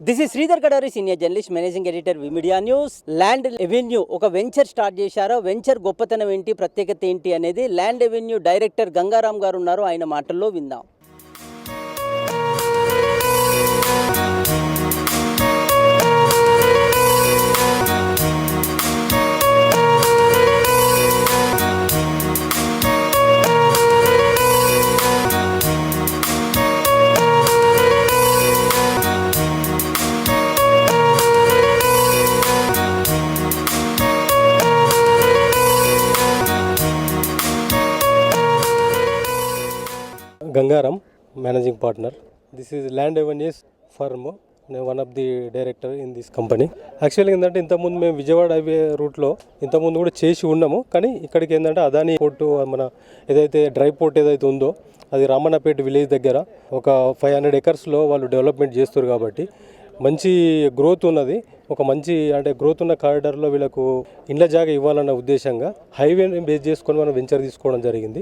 This is Sridhar Kadari senior journalist managing editor media news land avenue ఒక venture start చేశారు. Venture గొప్పతనం ఏంటి ప్రత్యేకత ఏంటి అనేది ల్యాండ్ రెవెన్యూ డైరెక్టర్ గంగారాం గారు ఉన్నారు. ఆయన మాటల్లో విందాం. Gangaram managing partner this is land avenues firm నేను one of the director in this company యాక్చువల్గా ఏంటంటే ఇంతకుముందు మేము విజయవాడ హైవే రూట్లో ఇంతకుముందు కూడా చేసి ఉన్నాము. కానీ ఇక్కడికి ఏంటంటే అదాని పోర్టు మన ఏదైతే డ్రై పోర్ట్ ఏదైతే ఉందో అది రామన్నపేట విలేజ్ దగ్గర ఒక ఫైవ్ హండ్రెడ్ ఎకర్స్లో వాళ్ళు డెవలప్మెంట్ చేస్తారు కాబట్టి మంచి గ్రోత్ ఉన్నది. ఒక మంచి అంటే గ్రోత్ ఉన్న కారిడార్లో వీళ్ళకు ఇండ్ల జాగా ఇవ్వాలన్న ఉద్దేశంగా హైవేని బేస్ చేసుకొని మనం వెంచర్ తీసుకోవడం జరిగింది.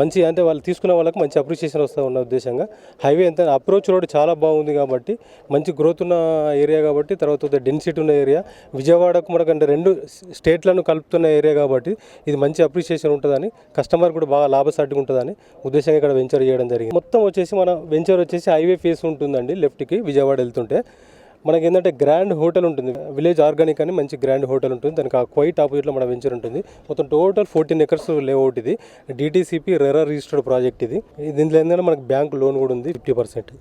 మంచి అంటే వాళ్ళు తీసుకున్న వాళ్ళకి మంచి అప్రిషియేషన్ వస్తూ ఉన్న ఉద్దేశంగా హైవే ఎంత అప్రోచ్ రోడ్ చాలా బాగుంది కాబట్టి మంచి గ్రోత్ ఉన్న ఏరియా కాబట్టి తర్వాత డెన్సిటీ ఉన్న ఏరియా విజయవాడకు మనకంటే రెండు స్టేట్లను కలుపుతున్న ఏరియా కాబట్టి ఇది మంచి అప్రిషియేషన్ ఉంటుందని కస్టమర్ కూడా బాగా లాభసాటిగా ఉంటుందని ఉద్దేశంగా ఇక్కడ వెంచర్ చేయడం జరిగింది. మొత్తం వచ్చేసి మన వెంచర్ వచ్చేసి హైవే ఫేస్ ఉంటుందండి లెఫ్ట్కి విజయవాడ వెళ్తుంటే. మనకి ఏంటంటే గ్రాండ్ హోటల్ ఉంటుంది. విలేజ్ ఆర్గానిక్ అని మంచి గ్రాండ్ హోటల్ ఉంటుంది. దానికి ఆ క్వైట్ ఆపోజిట్లో మన వెంచర్ ఉంటుంది. మొత్తం టోటల్ ఫోర్టీన్ ఎకర్స్ లేఅవుట్ ఇది. డిటీసీపీ రెరా రిజిస్టర్డ్ ప్రాజెక్ట్ ఇది. దీంట్లో ఏంటంటే మనకి బ్యాంక్ లోన్ కూడా ఉంది ఫిఫ్టీ పర్సెంట్.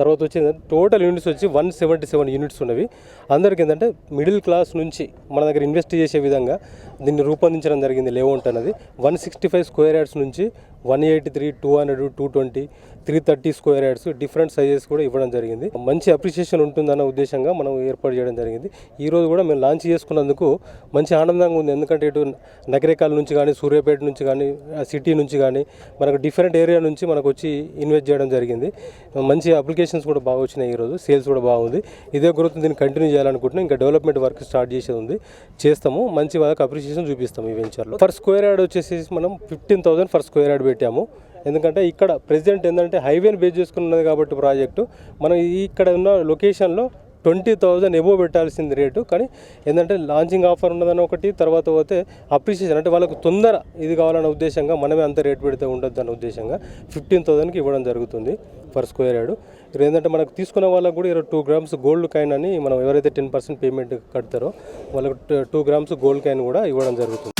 తర్వాత వచ్చి టోటల్ యూనిట్స్ వచ్చి వన్ సెవెంటీ సెవెన్ యూనిట్స్ ఉన్నవి. అందరికి ఏంటంటే మిడిల్ క్లాస్ నుంచి మన దగ్గర ఇన్వెస్ట్ చేసే విధంగా దీన్ని రూపొందించడం జరిగింది లేఅవుట్ అనేది one sixty five square yards నుంచి one eighty three two hundred two twenty three thirty square yards different sizes కూడా ఇవ్వడం జరిగింది. మంచి అప్రిషియేషన్ ఉంటుందన్న ఉద్దేశంగా మనం ఏర్పాటు చేయడం జరిగింది. ఈరోజు కూడా మేము లాంచ్ చేసుకున్నందుకు మంచి ఆనందంగా ఉంది. ఎందుకంటే ఇటు నగరికాల నుంచి కానీ సూర్యాపేట నుంచి కానీ సిటీ నుంచి కానీ మనకు డిఫరెంట్ ఏరియా నుంచి మనకు వచ్చి ఇన్వెస్ట్ చేయడం జరిగింది. మంచి అప్లికేషన్స్ కూడా బాగా వచ్చినాయి ఈరోజు సేల్స్ కూడా బాగుంది. ఇదే గ్రోత్ దీన్ని కంటిన్యూ చేయాలనుకుంటున్నాం. ఇంకా డెవలప్మెంట్ వర్క్ స్టార్ట్ చేసేది ఉంది. చేస్తాము. మంచి వాళ్ళకి అప్రిషియేషన్ చూపిస్తాము ఈ వెంచర్లో. ఫర్ స్క్వేర్ యార్డ్ వచ్చేసి మనం fifteen thousand for square yard పెట్టాము. ఎందుకంటే ఇక్కడ ప్రెసిడెంట్ ఏంటంటే హైవేని బేస్ చేసుకుని ఉన్నది కాబట్టి ప్రాజెక్టు. మనం ఇక్కడ ఉన్న లొకేషన్లో ట్వంటీ థౌజండ్ ఎబో పెట్టాల్సింది రేటు. కానీ ఏంటంటే లాంచింగ్ ఆఫర్ ఉన్నదని ఒకటి తర్వాత పోతే అప్రిషియేషన్ అంటే వాళ్ళకు తొందర ఇది కావాలన్న ఉద్దేశంగా మనమే అంత రేట్ పెడితే ఉండొద్దు అనే ఉద్దేశంగా ఫిఫ్టీన్ థౌజండ్కి ఇవ్వడం జరుగుతుంది ఫర్ స్క్వేర్ యార్డు. ఇక్కడ ఏంటంటే మనకు తీసుకున్న వాళ్ళకు కూడా ఇరవై టూ గ్రామ్స్ గోల్డ్ కాయిన్ అని మనం ఎవరైతే టెన్ పర్సెంట్ పేమెంట్ కడతారో వాళ్ళకు టూ గ్రామ్స్ గోల్డ్ కాయిన్ కూడా ఇవ్వడం జరుగుతుంది.